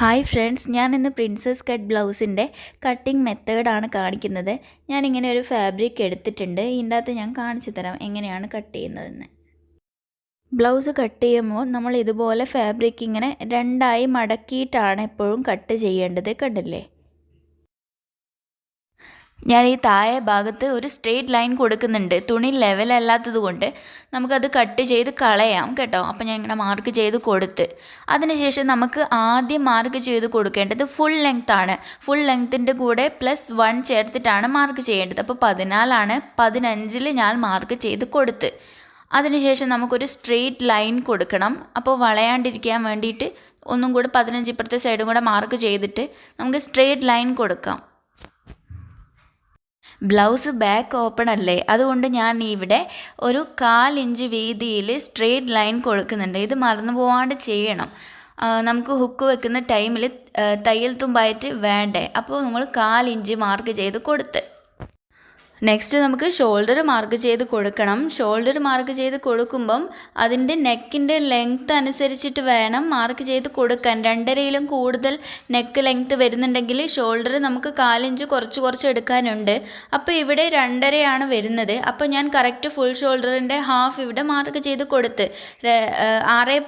Hi friends ഞാൻ ഇന്ന് princess cut ബ്ലൗസിന്റെ cutting മെത്തേഡാണ് കാണിക്കുന്നത്. ഞാനിങ്ങനെ ഒരു ഫാബ്രിക് എടുത്തിട്ടുണ്ട്. ഇതിന്റെ അകത്ത് ഞാൻ കാണിച്ചു തരാം എങ്ങനെയാണ് കട്ട് ചെയ്യുന്നതെന്ന്. ബ്ലൗസ് കട്ട് ചെയ്യുമ്പോൾ നമ്മൾ ഇതുപോലെ ഫാബ്രിക് ഇങ്ങനെ രണ്ടായി മടക്കിയിട്ടാണ് എപ്പോഴും കട്ട് ചെയ്യേണ്ടത്. കണ്ടില്ലേ? ഞാൻ ഈ താഴെ ഭാഗത്ത് ഒരു സ്ട്രെയിറ്റ് ലൈൻ കൊടുക്കുന്നുണ്ട്. തുണി ലെവലല്ലാത്തത് കൊണ്ട് നമുക്കത് കട്ട് ചെയ്ത് കളയാം കേട്ടോ. അപ്പം ഞാൻ ഇങ്ങനെ മാർക്ക് ചെയ്ത് കൊടുത്ത്. അതിനുശേഷം നമുക്ക് ആദ്യം മാർക്ക് ചെയ്ത് കൊടുക്കേണ്ടത് ഫുൾ ലെങ്ത് ആണ്. ഫുൾ ലെങ്ത്തിന്റെ കൂടെ പ്ലസ് വൺ ചേർത്തിട്ടാണ് മാർക്ക് ചെയ്യേണ്ടത്. അപ്പോൾ പതിനാലാണ് പതിനഞ്ചിൽ ഞാൻ മാർക്ക് ചെയ്ത് കൊടുത്ത്. അതിനുശേഷം നമുക്കൊരു സ്ട്രെയിറ്റ് ലൈൻ കൊടുക്കണം. അപ്പോൾ വളയാണ്ടിരിക്കാൻ വേണ്ടിയിട്ട് ഒന്നും കൂടെ പതിനഞ്ച് ഇപ്പുറത്തെ സൈഡും കൂടെ മാർക്ക് ചെയ്തിട്ട് നമുക്ക് സ്ട്രെയിറ്റ് ലൈൻ കൊടുക്കാം. ബ്ലൗസ് ബാക്ക് ഓപ്പൺ അല്ലേ? അതുകൊണ്ട് ഞാൻ ഇവിടെ ഒരു കാൽ ഇഞ്ച് വീതിയിൽ സ്ട്രെയിറ്റ് ലൈൻ കൊടുക്കുന്നുണ്ട്. ഇത് മറന്നു പോവാണ്ട് ചെയ്യണം. നമുക്ക് ഹുക്ക് വെക്കുന്ന ടൈമിൽ തയ്യൽ തുമ്പായിട്ട് വേണ്ടേ? അപ്പോൾ നമ്മൾ കാൽ ഇഞ്ച് മാർക്ക് ചെയ്ത് കൊടുത്ത്. നെക്സ്റ്റ് നമുക്ക് ഷോൾഡർ മാർക്ക് ചെയ്ത് കൊടുക്കണം. ഷോൾഡർ മാർക്ക് ചെയ്ത് കൊടുക്കുമ്പം അതിന്റെ നെക്കിന്റെ ലെങ്ത്ത് അനുസരിച്ചിട്ട് വേണം മാർക്ക് ചെയ്ത് കൊടുക്കാൻ. രണ്ടരയിലും കൂടുതൽ നെക്ക് ലെങ്ത്ത് വരുന്നുണ്ടെങ്കിൽ ഷോൾഡർ നമുക്ക് കാലിഞ്ച് കുറച്ച് കുറച്ച് എടുക്കാനുണ്ട്. അപ്പോൾ ഇവിടെ രണ്ടരയാണ് വരുന്നത്. അപ്പോൾ ഞാൻ കറക്റ്റ് ഫുൾ ഷോൾഡറിന്റെ ഹാഫ് ഇവിടെ മാർക്ക് ചെയ്ത് കൊടുത്ത്. ആറ്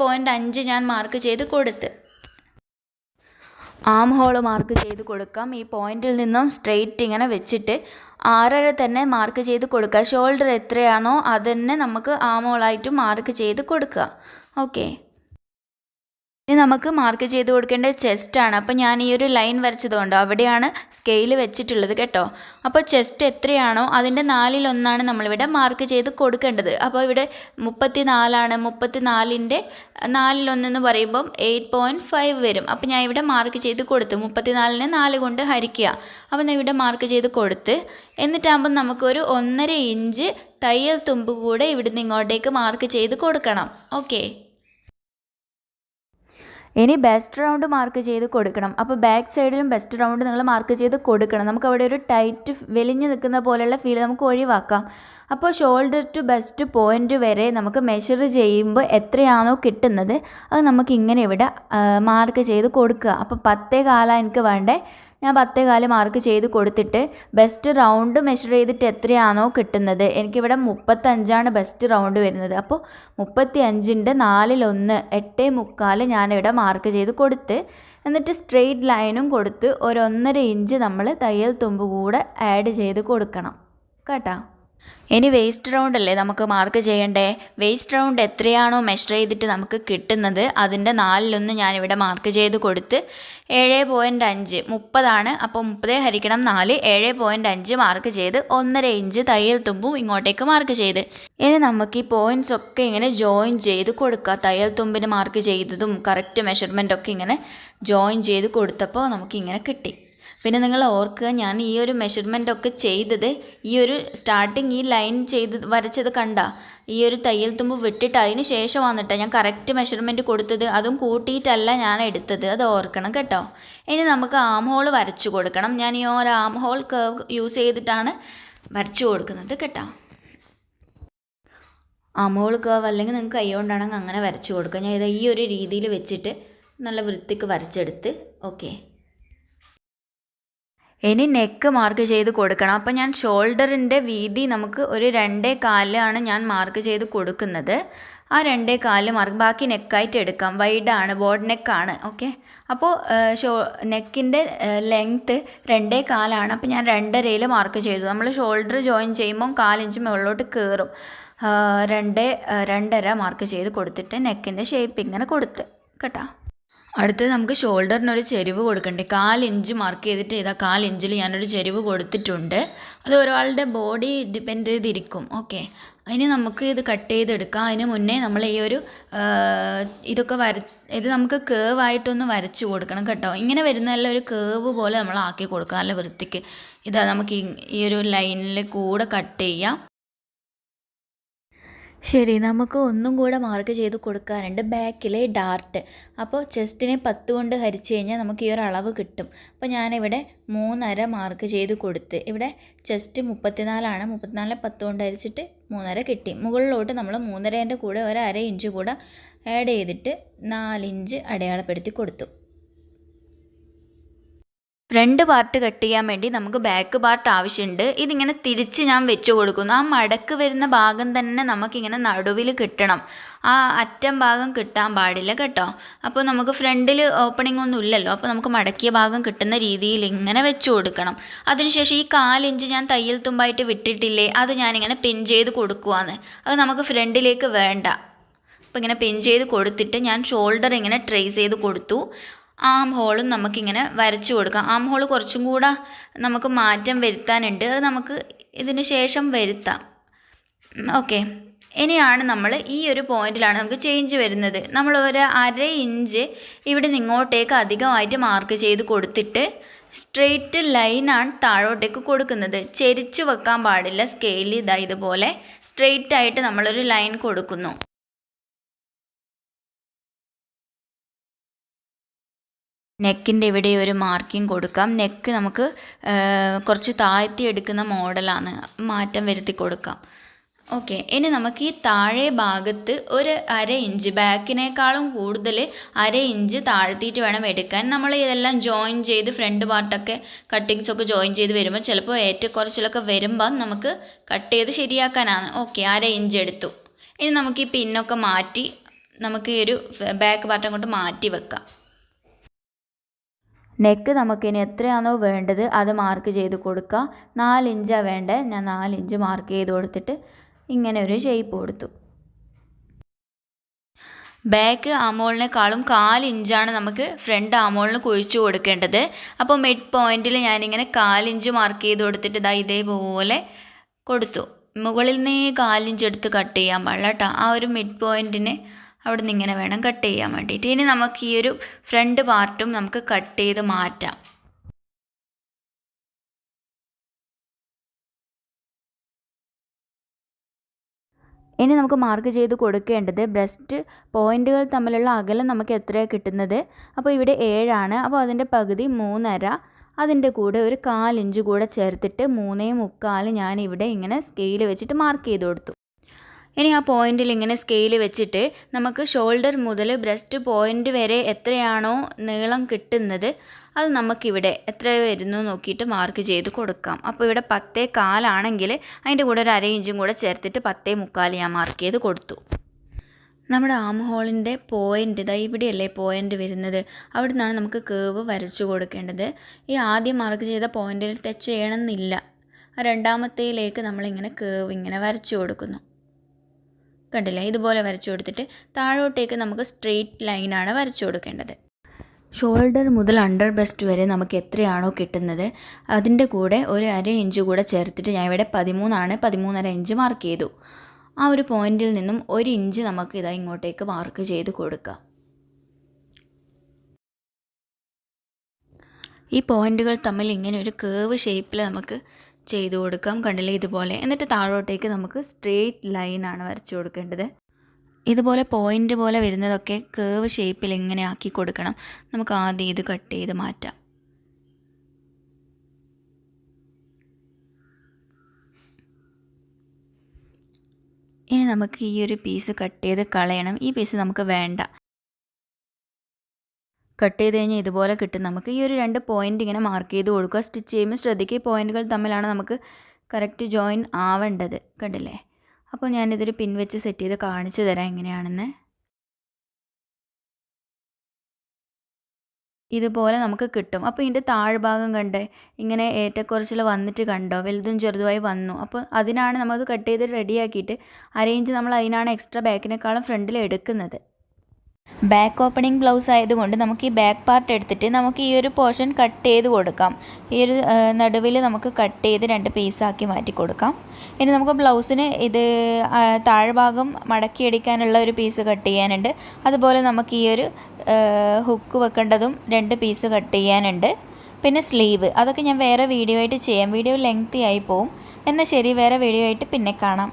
ഞാൻ മാർക്ക് ചെയ്ത് കൊടുത്ത്. ആം ഹോൾ മാർക്ക് ചെയ്ത് കൊടുക്കാം. ഈ പോയിന്റിൽ നിന്നും സ്ട്രെയിറ്റ് ഇങ്ങനെ വെച്ചിട്ട് ആറര തന്നെ മാർക്ക് ചെയ്ത് കൊടുക്കുക. ഷോൾഡർ എത്രയാണോ അത് തന്നെ നമുക്ക് ആം ഹോളായിട്ട് മാർക്ക് ചെയ്ത് കൊടുക്കുക. ഓക്കെ ഇനി നമുക്ക് മാർക്ക് ചെയ്ത് കൊടുക്കേണ്ട ചെസ്റ്റാണ് അപ്പോൾ ഞാൻ ഈ ഒരു ലൈൻ വരച്ചത് കൊണ്ടോ അവിടെയാണ് സ്കെയിൽ വെച്ചിട്ടുള്ളത് കേട്ടോ. അപ്പോൾ ചെസ്റ്റ് എത്രയാണോ അതിന്റെ നാലിലൊന്നാണ് നമ്മളിവിടെ മാർക്ക് ചെയ്ത് കൊടുക്കേണ്ടത്. അപ്പോൾ ഇവിടെ മുപ്പത്തി നാലാണ് മുപ്പത്തി നാലിന്റെ നാലിലൊന്നെന്ന് പറയുമ്പം എയ്റ്റ് പോയിന്റ് ഫൈവ് വരും. അപ്പോൾ ഞാൻ ഇവിടെ മാർക്ക് ചെയ്ത് കൊടുത്തു. മുപ്പത്തി നാലിനെ നാല് കൊണ്ട് ഹരിക്കുക. അപ്പോൾ ഞാൻ ഇവിടെ മാർക്ക് ചെയ്ത് കൊടുത്ത് എന്നിട്ടാകുമ്പോൾ നമുക്കൊരു ഒന്നര ഇഞ്ച് തയ്യൽ തുമ്പ് കൂടെ ഇവിടുന്ന് ഇങ്ങോട്ടേക്ക് മാർക്ക് ചെയ്ത് കൊടുക്കണം. ഓക്കെ ഇനി ബെസ്റ്റ് റൗണ്ട് മാർക്ക് ചെയ്ത് കൊടുക്കണം. അപ്പോൾ ബാക്ക് സൈഡിലും ബെസ്റ്റ് റൗണ്ട് നിങ്ങൾ മാർക്ക് ചെയ്ത് കൊടുക്കണം. നമുക്ക് അവിടെ ഒരു ടൈറ്റ് വെലിഞ്ഞ് നിൽക്കുന്ന പോലെയുള്ള ഫീൽ നമുക്ക് ഒഴിവാക്കാം. അപ്പോൾ ഷോൾഡർ ടു ബെസ്റ്റ് പോയിന്റ് വരെ നമുക്ക് മെഷർ ചെയ്യുമ്പോൾ എത്രയാണോ കിട്ടുന്നത് അത് നമുക്ക് ഇങ്ങനെ ഇവിടെ മാർക്ക് ചെയ്ത് കൊടുക്കുക. അപ്പോൾ പത്തേ കാലാണ് എനിക്ക് വേണ്ടേ. ഞാൻ പത്തേ കാൽ മാർക്ക് ചെയ്ത് കൊടുത്തിട്ട് ബെസ്റ്റ് റൗണ്ട് മെഷർ ചെയ്തിട്ട് എത്രയാണോ കിട്ടുന്നത്. എനിക്കിവിടെ മുപ്പത്തഞ്ചാണ് ബെസ്റ്റ് റൗണ്ട് വരുന്നത്. അപ്പോൾ മുപ്പത്തി അഞ്ചിന്റെ നാലിലൊന്ന് എട്ടേ മുക്കാൽ ഞാനിവിടെ മാർക്ക് ചെയ്ത് കൊടുത്ത് എന്നിട്ട് സ്ട്രെയിറ്റ് ലൈനും കൊടുത്ത് ഒരു ഒന്നര ഇഞ്ച് നമ്മൾ തയ്യൽ തുമ്പ് കൂടെ ആഡ് ചെയ്ത് കൊടുക്കണം. കേട്ടോ? ഇനി വേസ്റ്റ് റൗണ്ട് അല്ലേ നമുക്ക് മാർക്ക് ചെയ്യണ്ടേ? വേസ്റ്റ് റൗണ്ട് എത്രയാണോ മെഷർ ചെയ്തിട്ട് നമുക്ക് കിട്ടുന്നത് അതിന്റെ നാലിലൊന്ന് ഞാനിവിടെ മാർക്ക് ചെയ്ത് കൊടുത്ത് ഏഴ് പോയിന്റ് അഞ്ച് മുപ്പതാണ്. അപ്പോൾ മുപ്പത് ഹരിക്കണം നാല് ഏഴ് പോയിന്റ് അഞ്ച് മാർക്ക് ചെയ്ത് ഒന്നര ഇഞ്ച് തയ്യൽ തുമ്പും ഇങ്ങോട്ടേക്ക് മാർക്ക് ചെയ്ത്. ഇനി നമുക്ക് ഈ പോയിന്റ്സ് ഒക്കെ ഇങ്ങനെ ജോയിൻ ചെയ്ത് കൊടുക്കുക തയ്യൽ തുമ്പിന് മാർക്ക് ചെയ്തതും കറക്റ്റ് മെഷർമെന്റ് ഒക്കെ ഇങ്ങനെ ജോയിൻ ചെയ്ത് കൊടുത്തപ്പോൾ നമുക്കിങ്ങനെ കിട്ടി. പിന്നെ നിങ്ങൾ ഓർക്കുക ഞാൻ ഈ ഒരു മെഷർമെന്റ് ഒക്കെ ചെയ്തത് ഈ ഒരു സ്റ്റാർട്ടിങ് ഈ ലൈൻ ചെയ്ത് വരച്ചത് കണ്ട. ഈ ഒരു തയ്യൽ തുമ്പ് വിട്ടിട്ട് അതിന് ശേഷം വന്നിട്ട് ഞാൻ കറക്റ്റ് മെഷർമെന്റ് കൊടുത്തത്. അതും കൂട്ടിയിട്ടല്ല ഞാൻ എടുത്തത്. അത് ഓർക്കണം കേട്ടോ. ഇനി നമുക്ക് ആം ഹോൾ വരച്ചു കൊടുക്കണം. ഞാൻ ഈ ഒരു ആം ഹോൾ കർവ് യൂസ് ചെയ്തിട്ടാണ് വരച്ചു കൊടുക്കുന്നത് കേട്ടോ. ആം ഹോൾ കർവ് അല്ലെങ്കിൽ നിങ്ങൾക്ക് കൈ കൊണ്ടാണെങ്കിൽ അങ്ങനെ വരച്ചു കൊടുക്കുക ഞാൻ ഇത് ഈ ഒരു രീതിയിൽ വെച്ചിട്ട് നല്ല വൃത്തിക്ക് വരച്ചെടുത്ത് ഓക്കെ ഇനി നെക്ക് മാർക്ക് ചെയ്ത് കൊടുക്കണം. അപ്പോൾ ഞാൻ ഷോൾഡറിന്റെ വീതി നമുക്ക് ഒരു രണ്ടേ കാലാണ് ഞാൻ മാർക്ക് ചെയ്ത് കൊടുക്കുന്നത്. ആ രണ്ടേ കാൽ മാർക്ക് ബാക്കി നെക്കായിട്ട് എടുക്കാം. വൈഡാണ് ബോഡ് നെക്കാണ് ഓക്കെ അപ്പോൾ ഷോ നെക്കിന്റെ ലെങ്ത്ത് രണ്ടേ കാലാണ്. അപ്പോൾ ഞാൻ രണ്ടരയിൽ മാർക്ക് ചെയ്തു. നമ്മൾ ഷോൾഡർ ജോയിൻ ചെയ്യുമ്പം കാലിഞ്ച് മുകളിലോട്ട് കയറും രണ്ട് രണ്ടര മാർക്ക് ചെയ്ത് കൊടുത്തിട്ട് നെക്കിന്റെ ഷേപ്പ് ഇങ്ങനെ കൊടുത്ത്. കേട്ടോ? അടുത്തത് നമുക്ക് ഷോൾഡറിനൊരു ചെരിവ് കൊടുക്കണ്ടേ. കാലിഞ്ച് മാർക്ക് ചെയ്തിട്ട് ഇതാ കാലിഞ്ചിൽ ഞാനൊരു ചെരിവ് കൊടുത്തിട്ടുണ്ട്. അത് ഒരാളുടെ ബോഡി ഡിപ്പെൻഡ് ചെയ്തിരിക്കും. ഓക്കെ അതിന് നമുക്ക് ഇത് കട്ട് ചെയ്തെടുക്കാം. അതിന് മുന്നേ നമ്മൾ ഈ ഒരു ഇതൊക്കെ വര ഇത് നമുക്ക് കേവ് ആയിട്ടൊന്ന് വരച്ച് കൊടുക്കണം കേട്ടോ. ഇങ്ങനെ വരുന്നതെല്ലാം ഒരു കേവ് പോലെ നമ്മൾ ആക്കി കൊടുക്കാം. നല്ല വൃത്തിക്ക്. ഇതാ നമുക്ക് ഈ ഒരു ലൈനിൽ കൂടെ കട്ട് ചെയ്യാം. ശരി നമുക്ക് ഒന്നും കൂടെ മാർക്ക് ചെയ്ത് കൊടുക്കാനുണ്ട്. ബാക്കിലെ ഡാർട്ട് അപ്പോൾ ചെസ്റ്റിനെ പത്ത് കൊണ്ട് ഹരിച്ചു കഴിഞ്ഞാൽ നമുക്ക് ഈ ഒരു അളവ് കിട്ടും. അപ്പോൾ ഞാനിവിടെ മൂന്നര മാർക്ക് ചെയ്ത് കൊടുത്ത് ഇവിടെ ചെസ്റ്റ് മുപ്പത്തിനാലാണ്. മുപ്പത്തിനാലിനെ പത്ത് കൊണ്ട് ഹരിച്ചിട്ട് മൂന്നര കിട്ടി. മുകളിലോട്ട് നമ്മൾ മൂന്നരേന്റെ കൂടെ ഒരു അര ഇഞ്ച് കൂടെ ആഡ് ചെയ്തിട്ട് നാലിഞ്ച് അടയാളപ്പെടുത്തി കൊടുത്തു. ഫ്രണ്ട് പാർട്ട് കട്ട് ചെയ്യാൻ വേണ്ടി നമുക്ക് ബാക്ക് പാർട്ട് ആവശ്യമുണ്ട്. ഇതിങ്ങനെ തിരിച്ച് ഞാൻ വെച്ച് കൊടുക്കുന്നു. ആ മടക്ക് വരുന്ന ഭാഗം തന്നെ നമുക്കിങ്ങനെ നടുവിൽ കിട്ടണം. ആ അറ്റം ഭാഗം കിട്ടാൻ പാടില്ല കേട്ടോ. അപ്പോൾ നമുക്ക് ഫ്രണ്ടിൽ ഓപ്പണിംഗ് ഒന്നും ഇല്ലല്ലോ. അപ്പോൾ നമുക്ക് മടക്കിയ ഭാഗം കിട്ടുന്ന രീതിയിൽ ഇങ്ങനെ വെച്ച് കൊടുക്കണം. അതിനുശേഷം ഈ കാലിഞ്ച് ഞാൻ തയ്യൽ തുമ്പായിട്ട് വിട്ടിട്ടില്ലേ അത് ഞാനിങ്ങനെ പിൻ ചെയ്ത് കൊടുക്കുവാന്ന്. അത് നമുക്ക് ഫ്രണ്ടിലേക്ക് വേണ്ട. അപ്പോൾ ഇങ്ങനെ പിൻ ചെയ്ത് കൊടുത്തിട്ട് ഞാൻ ഷോൾഡർ ഇങ്ങനെ ട്രേസ് ചെയ്ത് കൊടുത്തു. ആം ഹോളും നമുക്കിങ്ങനെ വരച്ചു കൊടുക്കാം. ആം ഹോൾ കുറച്ചും കൂടെ നമുക്ക് മാറ്റം വരുത്താനുണ്ട്. അത് നമുക്ക് ഇതിന് ശേഷം വരുത്താം. ഓക്കെ. ഇനിയാണ് നമ്മൾ ഈ ഒരു പോയിന്റിലാണ് നമുക്ക് ചേഞ്ച് വരുന്നത്. നമ്മൾ ഒരു അര ഇഞ്ച് ഇവിടെ നിന്ന് ഇങ്ങോട്ടേക്ക് അധികമായിട്ട് മാർക്ക് ചെയ്ത് കൊടുത്തിട്ട് സ്ട്രെയിറ്റ് ലൈനാണ് താഴോട്ടേക്ക് കൊടുക്കുന്നത്. ചെരിച്ചു വെക്കാൻ പാടില്ല സ്കെയിൽ ഇതാ ഇതുപോലെ. സ്ട്രെയിറ്റ് ആയിട്ട് നമ്മളൊരു ലൈൻ കൊടുക്കുന്നു. നെക്കിന്റെ ഇവിടെ ഒരു മാർക്കിംഗ് കൊടുക്കാം. നെക്ക് നമുക്ക് കുറച്ച് താഴ്ത്തി എടുക്കുന്ന മോഡലാണ്. മാറ്റം വരുത്തി കൊടുക്കാം. ഓക്കെ. ഇനി നമുക്ക് ഈ താഴെ ഭാഗത്ത് ഒരു അര ഇഞ്ച് ബാക്കിനേക്കാളും കൂടുതൽ അര ഇഞ്ച് താഴ്ത്തിയിട്ട് വേണം എടുക്കാൻ. നമ്മൾ ഇതെല്ലാം ജോയിൻ ചെയ്ത് ഫ്രണ്ട് പാർട്ടൊക്കെ കട്ടിങ്സ് ഒക്കെ ജോയിൻ ചെയ്ത് വരുമ്പോൾ ചിലപ്പോൾ ഏറ്റക്കുറച്ചിലൊക്കെ വരുമ്പോൾ നമുക്ക് കട്ട് ചെയ്ത് ശരിയാക്കാനാണ്. ഓക്കെ. അര ഇഞ്ച് എടുത്തു. ഇനി നമുക്ക് ഈ പിന്നൊക്കെ മാറ്റി നമുക്ക് ഈ ഒരു ബാക്ക് പാർട്ട് കൊണ്ട് മാറ്റി വെക്കാം. നെക്ക് നമുക്കിനി എത്രയാണോ വേണ്ടത് അത് മാർക്ക് ചെയ്ത് കൊടുക്കുക. നാലിഞ്ചാണ് വേണ്ടത് ഞാൻ നാലിഞ്ച് മാർക്ക് ചെയ്ത് കൊടുത്തിട്ട് ഇങ്ങനെ ഒരു ഷേപ്പ് കൊടുത്തു. ബാക്ക് ആമോളിനേക്കാളും കാലിഞ്ചാണ് നമുക്ക് ഫ്രണ്ട് ആമോളിന് കുഴിച്ചു കൊടുക്കേണ്ടത്. അപ്പോൾ മിഡ് പോയിന്റിൽ ഞാനിങ്ങനെ കാലിഞ്ച് മാർക്ക് ചെയ്ത് കൊടുത്തിട്ട് ഇതാ ഇതേപോലെ കൊടുത്തു. മുകളിൽ നിന്ന് കാലിഞ്ച് എടുത്ത് കട്ട് ചെയ്യാൻ പാടില്ല കേട്ടോ ആ ഒരു മിഡ് പോയിന്റിന് അവിടെ നിന്ന് ഇങ്ങനെ വേണം കട്ട് ചെയ്യാൻ വേണ്ടിയിട്ട്. ഇനി നമുക്ക് ഈ ഒരു ഫ്രണ്ട് പാർട്ടും നമുക്ക് കട്ട് ചെയ്ത് മാറ്റാം. ഇനി നമുക്ക് മാർക്ക് ചെയ്ത് കൊടുക്കേണ്ടത് ബ്രസ്റ്റ് പോയിന്റുകൾ തമ്മിലുള്ള അകലം നമുക്ക് എത്രയാണ് കിട്ടുന്നത്? അപ്പോൾ ഇവിടെ ഏഴാണ്. അപ്പോൾ അതിന്റെ പകുതി മൂന്നര. അതിന്റെ കൂടെ ഒരു കാലിഞ്ച് കൂടെ ചേർത്തിട്ട് മൂന്നേ മുക്കാൽ ഞാൻ ഇവിടെ ഇങ്ങനെ സ്കെയിൽ വെച്ചിട്ട് മാർക്ക് ചെയ്ത് കൊടുത്തു. ഇനി ആ പോയിന്റിൽ ഇങ്ങനെ സ്കെയിൽ വെച്ചിട്ട് നമുക്ക് ഷോൾഡർ മുതൽ ബ്രസ്റ്റ് പോയിന്റ് വരെ എത്രയാണോ നീളം കിട്ടുന്നത് അത് നമുക്കിവിടെ എത്ര വരുന്നു നോക്കിയിട്ട് മാർക്ക് ചെയ്ത് കൊടുക്കാം. അപ്പോൾ ഇവിടെ പത്തേ കാലാണെങ്കിൽ അതിന്റെ കൂടെ ഒരു അര ഇഞ്ചും കൂടെ ചേർത്തിട്ട് പത്തേ മുക്കാൽ ഞാൻ മാർക്ക് ചെയ്ത് കൊടുത്തു. നമ്മുടെ ആം ഹോളിന്റെ പോയിന്റ് ഇതാ ഇവിടെയല്ലേ പോയിന്റ് വരുന്നത്. അവിടെ നിന്നാണ് നമുക്ക് കേവ് വരച്ചു കൊടുക്കേണ്ടത്. ഈ ആദ്യം മാർക്ക് ചെയ്ത പോയിന്റിൽ ടച്ച് ചെയ്യണമെന്നില്ല. രണ്ടാമത്തേലേക്ക് നമ്മളിങ്ങനെ കേവ് ഇങ്ങനെ വരച്ചു കൊടുക്കുന്നു. കണ്ടില്ലേ? ഇതുപോലെ വരച്ചു കൊടുത്തിട്ട് താഴോട്ടേക്ക് നമുക്ക് സ്ട്രെയിറ്റ് ലൈനാണ് വരച്ചു കൊടുക്കേണ്ടത്. ഷോൾഡർ മുതൽ അണ്ടർ ബെസ്റ്റ് വരെ നമുക്ക് എത്രയാണോ കിട്ടുന്നത്? അതിന്റെ കൂടെ ഒരു അര ഇഞ്ച് കൂടെ ചേർത്തിട്ട് ഞാൻ ഇവിടെ പതിമൂന്നാണ് പതിമൂന്നര ഇഞ്ച് മാർക്ക് ചെയ്തു. ആ ഒരു പോയിന്റിൽ നിന്നും ഒരു ഇഞ്ച് നമുക്ക് ഇതാ ഇങ്ങോട്ടേക്ക് മാർക്ക് ചെയ്ത് കൊടുക്കുക ഈ പോയിന്റുകൾ തമ്മിൽ ഇങ്ങനെ ഒരു കേവ് ഷേപ്പിൽ നമുക്ക് ചെയ്തു കൊടുക്കാം. കണ്ടില്ലേ? ഇതുപോലെ. എന്നിട്ട് താഴോട്ടേക്ക് നമുക്ക് സ്ട്രെയിറ്റ് ലൈനാണ് വരച്ചു കൊടുക്കേണ്ടത്. ഇതുപോലെ പോയിന്റ് പോലെ വരുന്നതൊക്കെ കേവ് ഷേപ്പിൽ എങ്ങനെ ആക്കി കൊടുക്കണം. നമുക്ക് ആദ്യം ഇത് കട്ട് ചെയ്ത് മാറ്റാം. ഇനി നമുക്ക് ഈ ഒരു പീസ് കട്ട് ചെയ്ത് കളയണം. ഈ പീസ് നമുക്ക് വേണ്ട. കട്ട് ചെയ്ത് കഴിഞ്ഞാൽ ഇതുപോലെ കിട്ടും. നമുക്ക് ഈ ഒരു രണ്ട് പോയിന്റ് ഇങ്ങനെ മാർക്ക് ചെയ്ത് കൊടുക്കുക. സ്റ്റിച്ച് ചെയ്യുമ്പോൾ ശ്രദ്ധിക്കുക ഈ പോയിന്റുകൾ തമ്മിലാണ് നമുക്ക് കറക്റ്റ് ജോയിൻ ആവേണ്ടത്. കണ്ടില്ലേ? അപ്പോൾ ഞാനിതൊരു പിൻ വെച്ച് സെറ്റ് ചെയ്ത് കാണിച്ചു തരാം എങ്ങനെയാണെന്ന്. ഇതുപോലെ നമുക്ക് കിട്ടും. അപ്പോൾ ഇതിന്റെ താഴ്ഭാഗം കണ്ടേ? ഇങ്ങനെ ഏറ്റക്കുറച്ചിൽ വന്നിട്ട് കണ്ടോ? വലുതും ചെറുതുമായി വന്നു. അപ്പോൾ അതിനാണ് നമുക്ക് കട്ട് ചെയ്ത് റെഡിയാക്കിയിട്ട് അറേഞ്ച് നമ്മൾ അതിനാണ് എക്സ്ട്രാ ബാക്കിനേക്കാളും ഫ്രണ്ടിൽ എടുക്കുന്നത്. ബാക്ക് ഓപ്പണിംഗ് ബ്ലൗസ് ആയതുകൊണ്ട് നമുക്ക് ഈ ബാക്ക് പാർട്ട് എടുത്തിട്ട് നമുക്ക് ഈ ഒരു പോർഷൻ കട്ട് ചെയ്ത് കൊടുക്കാം. ഈ ഒരു നടുവിൽ നമുക്ക് കട്ട് ചെയ്ത് രണ്ട് പീസാക്കി മാറ്റി കൊടുക്കാം. ഇനി നമുക്ക് ബ്ലൗസിന് ഇത് താഴ്ഭാഗം മടക്കിയടിക്കാനുള്ള ഒരു പീസ് കട്ട് ചെയ്യാനുണ്ട്. അതുപോലെ നമുക്ക് ഈ ഒരു ഹുക്ക് വെക്കേണ്ടതും രണ്ട് പീസ് കട്ട് ചെയ്യാനുണ്ട്. പിന്നെ സ്ലീവ് അതൊക്കെ ഞാൻ വേറെ വീഡിയോ ആയിട്ട് ചെയ്യാം. വീഡിയോ ലെങ്ത്തി ആയി പോവും. എന്നാൽ ശരി വേറെ വീഡിയോ ആയിട്ട് പിന്നെ കാണാം.